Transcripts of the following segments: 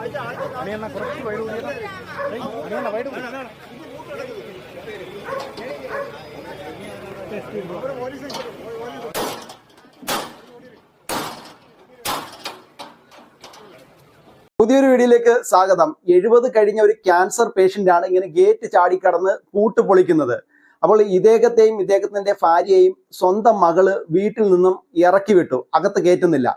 അണിയണ്ണ കുറച്ച് wide അണിയണ്ണ wide പുതിയൊരു വീഡിയോയിലേക്ക് സ്വാഗതം. എഴുപത് കഴിഞ്ഞ ഒരു ക്യാൻസർ പേഷ്യന്റ് ആണ് ഇങ്ങനെ ഗേറ്റ് ചാടിക്കടന്ന് പൂട്ട് പൊളിക്കുന്നത് അപ്പോൾ ഇദ്ദേഹത്തെയും ഇദ്ദേഹത്തിന്റെ ഭാര്യയെയും സ്വന്തം മകൾ വീട്ടിൽ നിന്നും ഇറക്കി വിട്ടു. അകത്ത് കയറ്റുന്നില്ല.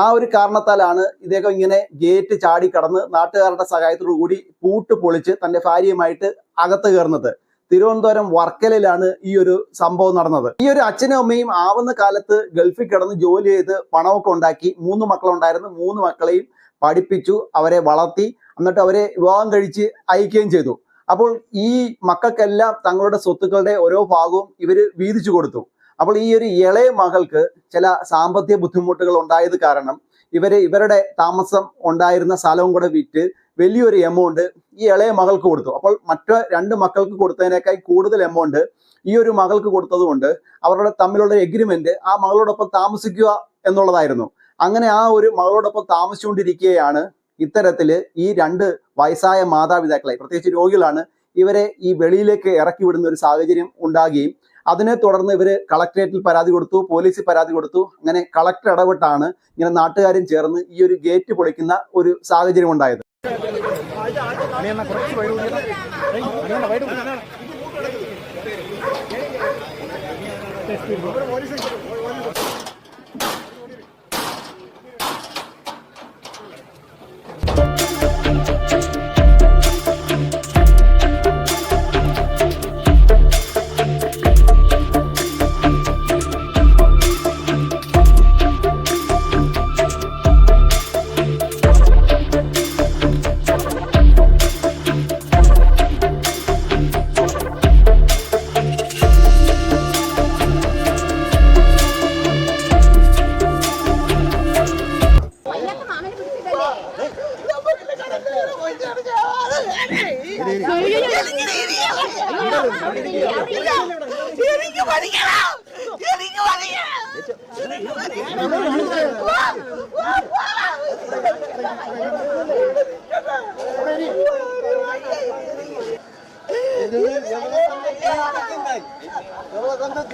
ആ ഒരു കാരണത്താലാണ് ഇദ്ദേഹം ഇങ്ങനെ ഗേറ്റ് ചാടി കടന്ന് നാട്ടുകാരുടെ സഹായത്തോടു കൂടി പൂട്ട് പൊളിച്ച് തന്റെ ഭാര്യയുമായിട്ട് അകത്ത് കയറുന്നത്. തിരുവനന്തപുരം വർക്കലയിലാണ് ഈ ഒരു സംഭവം നടന്നത്. ഈ ഒരു അച്ഛനും അമ്മയും ആവുന്ന കാലത്ത് ഗൾഫിൽ കിടന്ന് ജോലി ചെയ്ത് പണമൊക്കെ ഉണ്ടാക്കി മൂന്ന് മക്കളുണ്ടായിരുന്നു. മൂന്ന് മക്കളെയും പഠിപ്പിച്ചു അവരെ വളർത്തി എന്നിട്ട് അവരെ വിവാഹം കഴിച്ച് അയക്കുകയും ചെയ്തു. അപ്പോൾ ഈ മക്കൾക്കെല്ലാം തങ്ങളുടെ സ്വത്തുക്കളുടെ ഓരോ ഭാഗവും ഇവർ വീതിച്ചു കൊടുത്തു. അപ്പോൾ ഈ ഒരു ഇളയ മകൾക്ക് ചില സാമ്പത്തിക ബുദ്ധിമുട്ടുകൾ ഉണ്ടായത് കാരണം ഇവർ ഇവരുടെ താമസം ഉണ്ടായിരുന്ന സ്ഥലവും കൂടെ വിറ്റ് വലിയൊരു എമൗണ്ട് ഈ ഇളയ മകൾക്ക് കൊടുത്തു. അപ്പോൾ മറ്റു രണ്ട് മക്കൾക്ക് കൊടുത്തതിനേക്കാൾ കൂടുതൽ എമൗണ്ട് ഈ ഒരു മകൾക്ക് കൊടുത്തതുകൊണ്ട് അവരുടെ തമ്മിലുള്ള എഗ്രിമെന്റ് ആ മകളോടൊപ്പം താമസിക്കുക എന്നുള്ളതായിരുന്നു. അങ്ങനെ ആ ഒരു മകളോടൊപ്പം താമസിച്ചുകൊണ്ടിരിക്കുകയാണ് ഇത്തരത്തിൽ ഈ രണ്ട് വയസ്സായ മാതാപിതാക്കളെ പ്രത്യേകിച്ച് രോഗികളാണ് ഇവരെ ഈ വെളിയിലേക്ക് ഇറക്കി വിടുന്ന ഒരു സാഹചര്യം ഉണ്ടാകുകയും അതിനെ തുടർന്ന് ഇവർ കളക്ടറേറ്റിൽ പരാതി കൊടുത്തു പോലീസിൽ പരാതി കൊടുത്തു. അങ്ങനെ കളക്ടർ ഇടപെട്ടാണ് ഇങ്ങനെ നാട്ടുകാരും ചേർന്ന് ഈ ഒരു ഗേറ്റ് പൊളിക്കുന്ന ഒരു സാഹചര്യം ഉണ്ടായത്. അണിയണ്ണ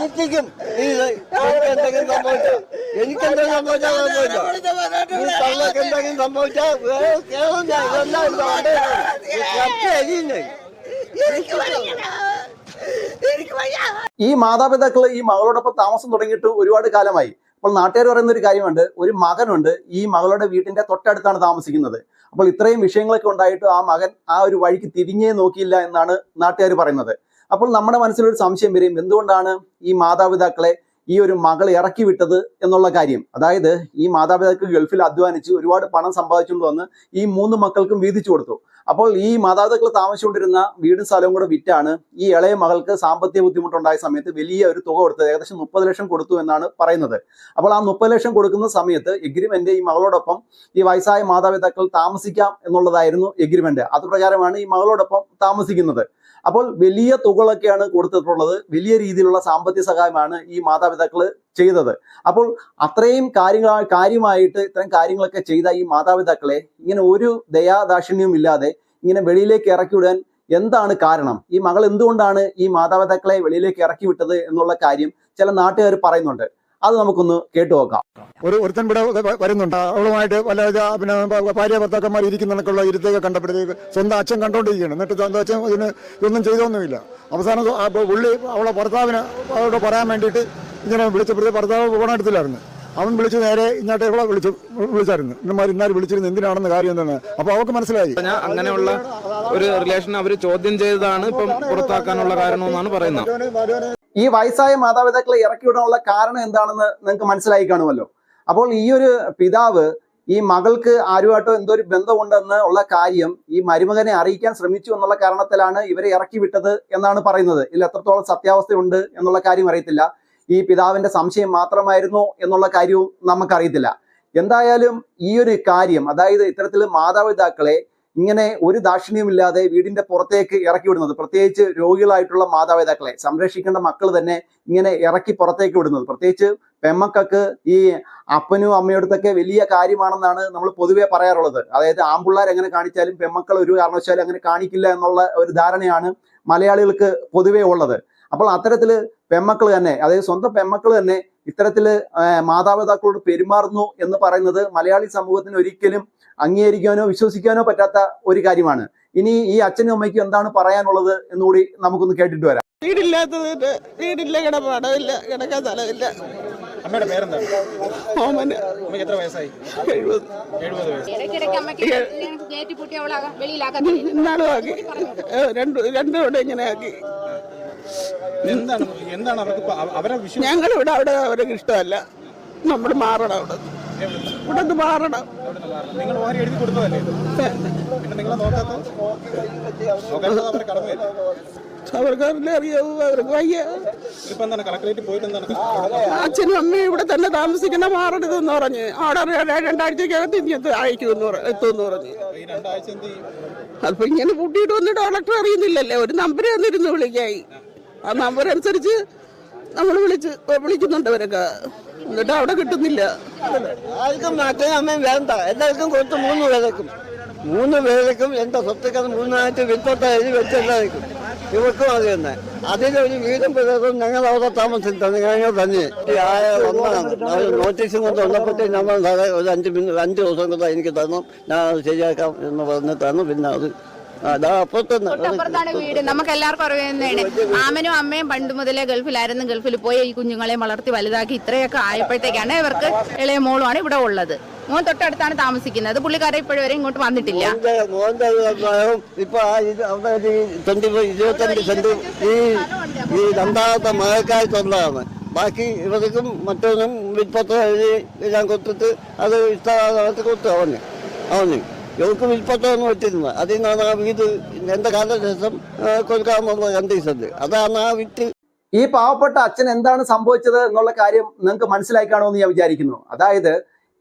തീർച്ചയ്ക്കും എന്തെങ്കിലും സംഭവിച്ചോ? എനിക്കെന്തെങ്കിലും സംഭവിച്ചാൽ സംഭവിച്ചോ? ഈ തള്ളക്ക് എന്തെങ്കിലും സംഭവിച്ചാൽ എനിക്ക് വയ്യ. ഈ മാതാപിതാക്കൾ ഈ മകളോടൊപ്പം താമസം തുടങ്ങിയിട്ട് ഒരുപാട് കാലമായി. അപ്പോൾ നാട്ടുകാർ പറയുന്ന ഒരു കാര്യമുണ്ട്. ഒരു മകനുണ്ട്. ഈ മകളുടെ വീട്ടിന്റെ തൊട്ടടുത്താണ് താമസിക്കുന്നത്. അപ്പോൾ ഇത്രയും വിഷയങ്ങളൊക്കെ ഉണ്ടായിട്ട് ആ മകൻ ആ ഒരു വഴിക്ക് തിരിഞ്ഞേ നോക്കിയില്ല എന്നാണ് നാട്ടുകാർ പറയുന്നത്. അപ്പോൾ നമ്മുടെ മനസ്സിലൊരു സംശയം വരും. എന്തുകൊണ്ടാണ് ഈ മാതാപിതാക്കളെ ഈ ഒരു മകൾ ഇറക്കി വിട്ടത് എന്നുള്ള കാര്യം? അതായത് ഈ മാതാപിതാക്കൾ ഗൾഫിൽ അധ്വാനിച്ച് ഒരുപാട് പണം സമ്പാദിച്ചുകൊണ്ട് വന്ന് ഈ മൂന്ന് മക്കൾക്കും വീതിച്ചു കൊടുത്തു. അപ്പോൾ ഈ മാതാപിതാക്കൾ താമസിച്ചുകൊണ്ടിരുന്ന വീടും സ്ഥലവും കൂടെ വിറ്റാണ് ഈ ഇളയ മകൾക്ക് സാമ്പത്തിക ബുദ്ധിമുട്ടുണ്ടായ സമയത്ത് വലിയ ഒരു തുക കൊടുത്തത്. ഏകദേശം മുപ്പത് ലക്ഷം കൊടുത്തു എന്നാണ് പറയുന്നത്. അപ്പോൾ ആ മുപ്പത് ലക്ഷം കൊടുക്കുന്ന സമയത്ത് എഗ്രിമെന്റ് ഈ മകളോടൊപ്പം ഈ വയസ്സായ മാതാപിതാക്കൾ താമസിക്കാം എന്നുള്ളതായിരുന്നു എഗ്രിമെന്റ്. അതുപ്രകാരമാണ് ഈ മകളോടൊപ്പം താമസിക്കുന്നത്. അപ്പോൾ വലിയ തുകളൊക്കെയാണ് കൊടുത്തിട്ടുള്ളത്. വലിയ രീതിയിലുള്ള സാമ്പത്തിക സഹായമാണ് ഈ മാതാപിതാക്കൾ ചെയ്തത്. അപ്പോൾ അത്രയും കാര്യങ്ങൾ കാര്യമായിട്ട് ഇത്രയും കാര്യങ്ങളൊക്കെ ചെയ്ത ഈ മാതാപിതാക്കളെ ഇങ്ങനെ ഒരു ദയാദാക്ഷിണ്യവും ഇല്ലാതെ ഇങ്ങനെ വെളിയിലേക്ക് ഇറക്കി വിടാൻ എന്താണ് കാരണം? ഈ മകൾ എന്തുകൊണ്ടാണ് ഈ മാതാപിതാക്കളെ വെളിയിലേക്ക് ഇറക്കി വിട്ടത് എന്നുള്ള കാര്യം ചില നാട്ടുകാർ പറയുന്നുണ്ട്. അത് നമുക്കൊന്ന് കേട്ടു നോക്കാം. ഒരു ഒരുത്തൻ ഇവിടെ വരുന്നുണ്ട്. അവളുമായിട്ട് വല്ല പിന്നെ ഭാര്യ ഭർത്താക്കന്മാർ ഇരിക്കുന്നതൊക്കെയുള്ള ഇരുത്തൊക്കെ കണ്ടപ്പോഴത്തേക്ക് സ്വന്തം അച്ഛൻ കണ്ടോണ്ടിരിക്കുകയാണ്. എന്നിട്ട് സ്വന്തം അച്ഛൻ ഇതിന് ഇതൊന്നും ചെയ്തൊന്നുമില്ല. അവസാനം പുള്ളി അവളെ ഭർത്താവിന് അവളോട് പറയാൻ വേണ്ടിയിട്ട് ഇങ്ങനെ വിളിച്ചപ്പോഴത്തെ ഭർത്താവ് പോകണത്തിലായിരുന്നു അവൻ വിളിച്ച് നേരെ ഇങ്ങോട്ട് ഇവളെ വിളിച്ചു വിളിച്ചായിരുന്നു. ഇന്നമാർ ഇന്നാർ വിളിച്ചിരുന്നു എന്തിനാണെന്ന് കാര്യം എന്താണ്? അപ്പൊ അവർക്ക് മനസ്സിലായി. അങ്ങനെയുള്ള ഒരു റിലേഷൻ അവർ ചോദ്യം ചെയ്തതാണ് ഇപ്പം പുറത്താക്കാനുള്ള കാരണമെന്നാണ് പറയുന്നത്. ഈ വയസ്സായ മാതാപിതാക്കളെ ഇറക്കി വിടാനുള്ള കാരണം എന്താണെന്ന് നിങ്ങൾക്ക് മനസ്സിലായി കാണുമല്ലോ. അപ്പോൾ ഈ ഒരു പിതാവ് ഈ മകൾക്ക് ആരുമായിട്ടോ എന്തോ ഒരു ബന്ധമുണ്ടെന്ന് ഉള്ള കാര്യം ഈ മരുമകനെ അറിയിക്കാൻ ശ്രമിച്ചു എന്നുള്ള കാരണത്തിലാണ് ഇവരെ ഇറക്കി വിട്ടത് എന്നാണ് പറയുന്നത്. ഇതിൽ എത്രത്തോളം സത്യാവസ്ഥയുണ്ട് എന്നുള്ള കാര്യം അറിയത്തില്ല. ഈ പിതാവിന്റെ സംശയം മാത്രമായിരുന്നു എന്നുള്ള കാര്യവും നമുക്കറിയത്തില്ല. എന്തായാലും ഈ ഒരു കാര്യം അതായത് ഇത്തരത്തിൽ മാതാപിതാക്കളെ ഇങ്ങനെ ഒരു ദാക്ഷിണ്യമില്ലാതെ വീടിന്റെ പുറത്തേക്ക് ഇറക്കി വിടുന്നത് പ്രത്യേകിച്ച് രോഗികളായിട്ടുള്ള മാതാപിതാക്കളെ സംരക്ഷിക്കേണ്ട മക്കൾ തന്നെ ഇങ്ങനെ ഇറക്കി പുറത്തേക്ക് വിടുന്നത്. പ്രത്യേകിച്ച് പെമ്മക്കൾക്ക് ഈ അപ്പനും അമ്മയോടത്തൊക്കെ വലിയ കാര്യമാണെന്നാണ് നമ്മൾ പൊതുവേ പറയാറുള്ളത്. അതായത് ആമ്പിള്ളേർ എങ്ങനെ കാണിച്ചാലും പെമ്മക്കൾ ഒരു കാരണവശാലും അങ്ങനെ കാണിക്കില്ല എന്നുള്ള ഒരു ധാരണയാണ് മലയാളികൾക്ക് പൊതുവേ ഉള്ളത്. അപ്പോൾ അത്തരത്തിൽ പെമ്മക്കൾ തന്നെ അതായത് സ്വന്തം പെമ്മക്കൾ തന്നെ ഇത്തരത്തിൽ ആ, മാതാപിതാക്കളോട് പെരുമാറുന്നു എന്ന് പറയുന്നത് മലയാളി സമൂഹത്തിന് ഒരിക്കലും അംഗീകരിക്കാനോ വിശ്വസിക്കാനോ പറ്റാത്ത ഒരു കാര്യമാണ്. ഇനി ഈ അച്ഛനും അമ്മയ്ക്കും എന്താണ് പറയാനുള്ളത് എന്നുകൂടി നമുക്കൊന്ന് കേട്ടിട്ട് വരാം. വീടില്ലാത്തതിന്റെ വീടില്ല കിടപ്പാടമില്ല കിടക്കാൻ സ്ഥലമില്ല. അമ്മയുടെ പേരെന്താണ്? ഓമന്. അമ്മയ്ക്ക് എത്ര വയസ്സായി? എഴുപത്. എഴുപത് വയസ്സ്. ഇടയ്ക്കിടയ്ക്ക് അമ്മയ്ക്ക് കയറ്റി പൂട്ടി അവളെ വെളിയിലാക്കത്തില്ല? ഇന്നാളും ആക്കി. ഏ, രണ്ട് രണ്ടും ഇങ്ങനെ ആക്കി. എന്താണ് എന്താണ് അവർക്ക് അവരെ അവ- അവരെ വിശ്വ ഞങ്ങളിവിടെ അവിടെ അവർക്ക് ഇഷ്ടമല്ല. നമ്മൾ മാറണം അവിടെ. ഇവിടെ നിന്ന് മാറണം. നിങ്ങൾ ഓരി എഴുതി കൊടുത്തതല്ലേ? പിന്നെ നിങ്ങളെ നോക്കാത്ത അറിയാവൂ അവർക്ക് വയ്യ. അച്ഛനും അമ്മയും ഇവിടെ തന്നെ താമസിക്കുന്ന മാറരുതെന്ന് പറഞ്ഞ് അവിടെ രണ്ടാഴ്ചക്കകത്ത് ഇനി അയക്കുമെന്ന് എത്തുമെന്ന് പറഞ്ഞു. അപ്പൊ ഇങ്ങനെ കൂട്ടിയിട്ട് വന്ന് ഡോക്ടർ അറിയുന്നില്ലല്ലേ. ഒരു നമ്പർ തന്നിരുന്നു വിളിക്കായി. ആ നമ്പർ അനുസരിച്ച് നമ്മൾ വിളിച്ച് വിളിക്കുന്നുണ്ട് അവരൊക്കെ. എന്നിട്ട് അവിടെ കിട്ടുന്നില്ല. ആർക്കും അച്ഛനും അമ്മയും വേണ്ട. എല്ലാവർക്കും കൊടുത്ത് മൂന്ന് പേരേക്കും. മൂന്ന് പേരേക്കും എന്റെ സ്വത്തുക്കൾ മൂന്നായിട്ട് വിൽപ്പത്ത എഴുതി വെച്ചെല്ലാവർക്കും ഇവർക്കും അത് തന്നെ. അതിലൊരു വീടും പ്രദേശവും ഞങ്ങൾ അവിടെ താമസിച്ചത് ഞങ്ങൾ തന്നെ. ഒന്നാണ് നോട്ടീസും കൊണ്ട് വന്നപ്പോഴത്തേക്ക് നമ്മൾ ഒരു അഞ്ച് അഞ്ച് ദിവസം കൊണ്ട് എനിക്ക് തന്നു. ഞാൻ അത് ശരിയാക്കാം എന്ന് പറഞ്ഞ് തന്നു. പിന്നെ അത് തൊട്ടപ്പുറത്താണ് വീട്. നമുക്ക് എല്ലാവർക്കും അറിയുന്നതാണ്. ആമനും അമ്മയും പണ്ട് മുതലേ ഗൾഫിലായിരുന്നു. ഗൾഫിൽ പോയി ഈ കുഞ്ഞുങ്ങളെ വളർത്തി വലുതാക്കി ഇത്രയൊക്കെ ആയപ്പോഴത്തേക്കാണ് ഇവർക്ക് ഇളയ മോളുമാണ് ഇവിടെ ഉള്ളത്. മോൻ തൊട്ടടുത്താണ് താമസിക്കുന്നത്. പുള്ളിക്കാരെ ഇപ്പോഴും വരെ ഇങ്ങോട്ട് വന്നിട്ടില്ല. ഈ രണ്ടാമത്തെ മഴക്കാലത്തുള്ളതാണ് ബാക്കി ഇവർക്കും മറ്റൊന്നും വിൽപ്പത്രം എഴുതി ഞാൻ കൊടുത്തിട്ട് അത് ഇഷ്ടമാകാത്ത കൊടുത്തു അവന്. അവന്. ഇവർക്ക് വിൽപ്പെട്ടതെന്ന് വെച്ചിരുന്നത് അതിൽ നിന്നാണ് ആ വീട് എന്റെ കാലശേഷം കൊടുക്കാമെന്നുള്ള കണ്ടീഷന് അതാണ് ആ വിറ്റ്. ഈ പാവപ്പെട്ട അച്ഛൻ എന്താണ് സംഭവിച്ചത് എന്നുള്ള കാര്യം നിങ്ങൾക്ക് മനസ്സിലായി കാണുമെന്ന് ഞാൻ വിചാരിക്കുന്നു. അതായത്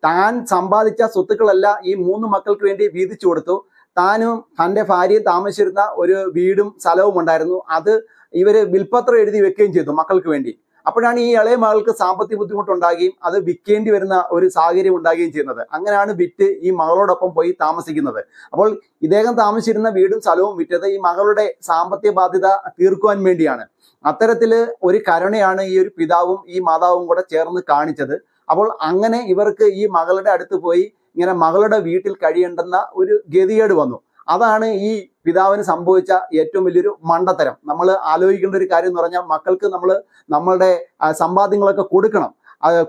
താൻ സമ്പാദിച്ച സ്വത്തുക്കളെല്ലാം ഈ മൂന്ന് മക്കൾക്ക് വേണ്ടി വീതിച്ചു കൊടുത്തു. താനും തന്റെ ഭാര്യയും താമസിച്ചിരുന്ന ഒരു വീടും സ്ഥലവും ഉണ്ടായിരുന്നു. അത് ഇവർ വിൽപ്പത്രം എഴുതി വെക്കുകയും ചെയ്തു മക്കൾക്ക് വേണ്ടി. അപ്പോഴാണ് ഈ ഇളയ മകൾക്ക് സാമ്പത്തിക ബുദ്ധിമുട്ടുണ്ടാകുകയും അത് വിൽക്കേണ്ടി വരുന്ന ഒരു സാഹചര്യം ഉണ്ടാകുകയും ചെയ്യുന്നത്. അങ്ങനെയാണ് വിറ്റ് ഈ മകളോടൊപ്പം പോയി താമസിക്കുന്നത്. അപ്പോൾ ഇദ്ദേഹം താമസിച്ചിരുന്ന വീടും സ്ഥലവും വിറ്റത് ഈ മകളുടെ സാമ്പത്തിക ബാധ്യത തീർക്കുവാൻ വേണ്ടിയാണ്. അത്തരത്തിൽ ഒരു കരുണയാണ് ഈ ഒരു പിതാവും ഈ മാതാവും കൂടെ ചേർന്ന് കാണിച്ചത്. അപ്പോൾ അങ്ങനെ ഇവർക്ക് ഈ മകളുടെ അടുത്ത് പോയി ഇങ്ങനെ മകളുടെ വീട്ടിൽ കഴിയേണ്ടെന്ന ഒരു ഗതികേട് വന്നു. അതാണ് ഈ പിതാവിന് സംഭവിച്ച ഏറ്റവും വലിയൊരു മണ്ടത്തരം. നമ്മൾ ആലോചിക്കേണ്ട ഒരു കാര്യം എന്ന് പറഞ്ഞാൽ മക്കൾക്ക് നമ്മൾ നമ്മളുടെ സമ്പാദ്യങ്ങളൊക്കെ കൊടുക്കണം.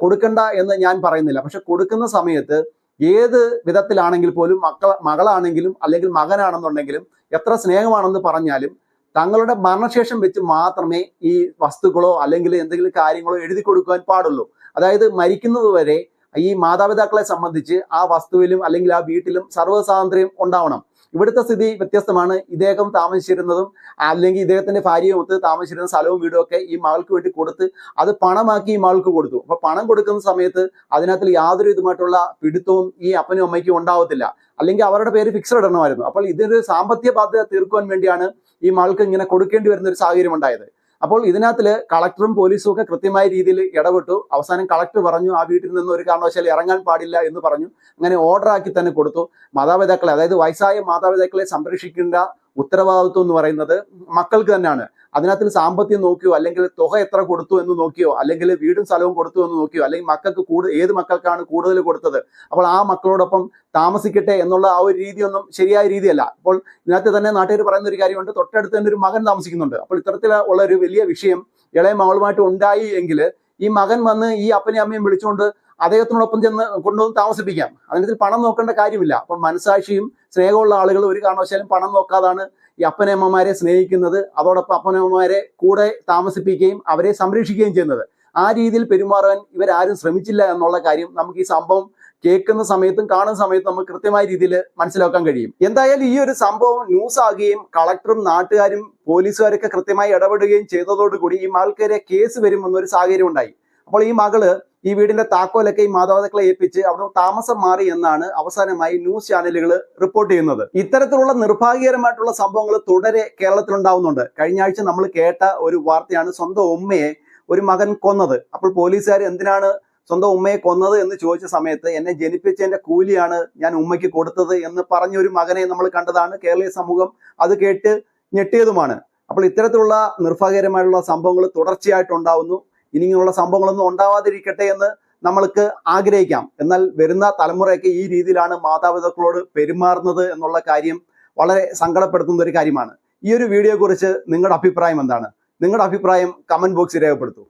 കൊടുക്കണ്ട എന്ന് ഞാൻ പറയുന്നില്ല. പക്ഷെ കൊടുക്കുന്ന സമയത്ത് ഏത് വിധത്തിലാണെങ്കിൽ പോലും മക്കൾ മകളാണെങ്കിലും അല്ലെങ്കിൽ മകനാണെന്നുണ്ടെങ്കിലും എത്ര സ്നേഹമാണെന്ന് പറഞ്ഞാലും തങ്ങളുടെ മരണശേഷം വെച്ച് മാത്രമേ ഈ വസ്തുക്കളോ അല്ലെങ്കിൽ എന്തെങ്കിലും കാര്യങ്ങളോ എഴുതി കൊടുക്കുവാൻ പാടുള്ളൂ. അതായത് മരിക്കുന്നതുവരെ ഈ മാതാപിതാക്കളെ സംബന്ധിച്ച് ആ വസ്തുവിലും അല്ലെങ്കിൽ ആ വീട്ടിലും സർവസ്വാതന്ത്ര്യം ഉണ്ടാവണം. ഇവിടുത്തെ സ്ഥിതി വ്യത്യസ്തമാണ്. ഇദ്ദേഹം താമസിച്ചിരുന്നതും അല്ലെങ്കിൽ ഇദ്ദേഹത്തിന്റെ ഭാര്യയും ഒത്ത് താമസിച്ചിരുന്ന സ്ഥലവും വീടും ഒക്കെ ഈ മകൾക്ക് വേണ്ടി കൊടുത്ത് അത് പണമാക്കി ഈ മകൾക്ക് കൊടുത്തു. അപ്പൊ പണം കൊടുക്കുന്ന സമയത്ത് അതിനകത്ത് യാതൊരു ഇതുമായിട്ടുള്ള പിടുത്തവും ഈ അപ്പനും അമ്മയ്ക്കും ഉണ്ടാവത്തില്ല. അല്ലെങ്കിൽ അവരുടെ പേര് ഫിക്സഡ് ഇടണമായിരുന്നു. അപ്പോൾ ഇതൊരു സാമ്പത്തിക ബാധ്യത തീർക്കുവാൻ വേണ്ടിയാണ് ഈ മകൾക്ക് ഇങ്ങനെ കൊടുക്കേണ്ടി വരുന്ന ഒരു സാഹചര്യം ഉണ്ടായത്. അപ്പോൾ ഇതിനകത്തിൽ കളക്ടറും പോലീസും ഒക്കെ കൃത്യമായ രീതിയിൽ ഇടപെട്ടു. അവസാനം കളക്ടർ പറഞ്ഞു ആ വീട്ടിൽ നിന്ന് ഒരു കാരണവശാലും ഇറങ്ങാൻ പാടില്ല എന്ന് പറഞ്ഞു. അങ്ങനെ ഓർഡർ ആക്കി തന്നെ കൊടുത്തു. മാതാപിതാക്കളെ അതായത് വയസ്സായ മാതാപിതാക്കളെ സംരക്ഷിക്കേണ്ട ഉത്തരവാദിത്വം എന്ന് പറയുന്നത് മക്കൾക്ക് തന്നെയാണ്. അതിനകത്ത് സാമ്പത്തികം നോക്കിയോ അല്ലെങ്കിൽ തുക എത്ര കൊടുത്തു എന്ന് നോക്കിയോ അല്ലെങ്കിൽ വീടും സ്ഥലവും കൊടുത്തു എന്ന് നോക്കിയോ അല്ലെങ്കിൽ മക്കൾക്ക് കൂടുതൽ ഏത് മക്കൾക്കാണ് കൂടുതൽ കൊടുത്തത്? അപ്പോൾ ആ മക്കളോടൊപ്പം താമസിക്കട്ടെ എന്നുള്ള ആ ഒരു രീതിയൊന്നും ശരിയായ രീതിയല്ല. അപ്പോൾ ഇതിനകത്ത് തന്നെ നാട്ടുകാർ പറയുന്ന ഒരു കാര്യമുണ്ട് തൊട്ടടുത്ത് തന്നെ ഒരു മകൻ താമസിക്കുന്നുണ്ട്. അപ്പോൾ ഇത്തരത്തിലുള്ള ഒരു വലിയ വിഷയം ഇളയ മകളുമായിട്ട് ഉണ്ടായി എങ്കിൽ ഈ മകൻ വന്ന് ഈ അപ്പനെയും അമ്മയും വിളിച്ചുകൊണ്ട് അദ്ദേഹത്തിനോടൊപ്പം ചെന്ന് കൊണ്ടുവന്ന് താമസിപ്പിക്കാം. അതിനകത്ത് പണം നോക്കേണ്ട കാര്യമില്ല. അപ്പോൾ മനസാക്ഷിയും സ്നേഹമുള്ള ആളുകൾ ഒരു കാരണവശാലും പണം നോക്കാതാണ് ഈ അപ്പനമ്മമാരെ സ്നേഹിക്കുന്നത്. അതോടൊപ്പം അപ്പനമ്മമാരെ കൂടെ താമസിപ്പിക്കുകയും അവരെ സംരക്ഷിക്കുകയും ചെയ്യുന്നത്. ആ രീതിയിൽ പെരുമാറാൻ ഇവരാരും ശ്രമിച്ചില്ല എന്നുള്ള കാര്യം നമുക്ക് ഈ സംഭവം കേൾക്കുന്ന സമയത്തും കാണുന്ന സമയത്തും നമുക്ക് കൃത്യമായ രീതിയിൽ മനസ്സിലാക്കാൻ കഴിയും. എന്തായാലും ഈ ഒരു സംഭവം ന്യൂസ് ആകുകയും കളക്ടറും നാട്ടുകാരും പോലീസുകാരൊക്കെ കൃത്യമായി ഇടപെടുകയും ചെയ്തതോടുകൂടി ഈ മകൾക്കെതിരെ കേസ് വരുമെന്നൊരു സാഹചര്യം ഉണ്ടായി. അപ്പോൾ ഈ മകൾ ഈ വീടിന്റെ താക്കോലൊക്കെ ഈ മാതാപിതാക്കളെ ഏൽപ്പിച്ച് അവിടെ താമസം മാറി എന്നാണ് അവസാനമായി ന്യൂസ് ചാനലുകൾ റിപ്പോർട്ട് ചെയ്യുന്നത്. ഇത്തരത്തിലുള്ള നിർഭാഗ്യകരമായിട്ടുള്ള സംഭവങ്ങൾ തുടരെ കേരളത്തിലുണ്ടാവുന്നുണ്ട്. കഴിഞ്ഞ ആഴ്ച നമ്മൾ കേട്ട ഒരു വാർത്തയാണ് സ്വന്തം ഉമ്മയെ ഒരു മകൻ കൊന്നത്. അപ്പോൾ പോലീസുകാർ എന്തിനാണ് സ്വന്തം ഉമ്മയെ കൊന്നത് എന്ന് ചോദിച്ച സമയത്ത് എന്നെ ജനിപ്പിച്ചതിന്റെ കൂലിയാണ് ഞാൻ ഉമ്മയ്ക്ക് കൊടുത്തത് എന്ന് പറഞ്ഞ ഒരു മകനെ നമ്മൾ കണ്ടതാണ്. കേരളീയ സമൂഹം അത് കേട്ട് ഞെട്ടിയതുമാണ്. അപ്പോൾ ഇത്തരത്തിലുള്ള നിർഭാഗ്യകരമായിട്ടുള്ള സംഭവങ്ങൾ തുടർച്ചയായിട്ട് ഉണ്ടാവുന്നു ഇനി സംഭവങ്ങളൊന്നും ഉണ്ടാവാതിരിക്കട്ടെ എന്ന് നമ്മൾക്ക് ആഗ്രഹിക്കാം. എന്നാൽ വരുന്ന തലമുറയൊക്കെ ഈ രീതിയിലാണ് മാതാപിതാക്കളോട് പെരുമാറുന്നത് എന്നുള്ള കാര്യം വളരെ സങ്കടപ്പെടുത്തുന്ന ഒരു കാര്യമാണ്. ഈ ഒരു വീഡിയോയെ കുറിച്ച് നിങ്ങളുടെ അഭിപ്രായം എന്താണ്? നിങ്ങളുടെ അഭിപ്രായം കമന്റ് ബോക്സിൽ രേഖപ്പെടുത്തൂ.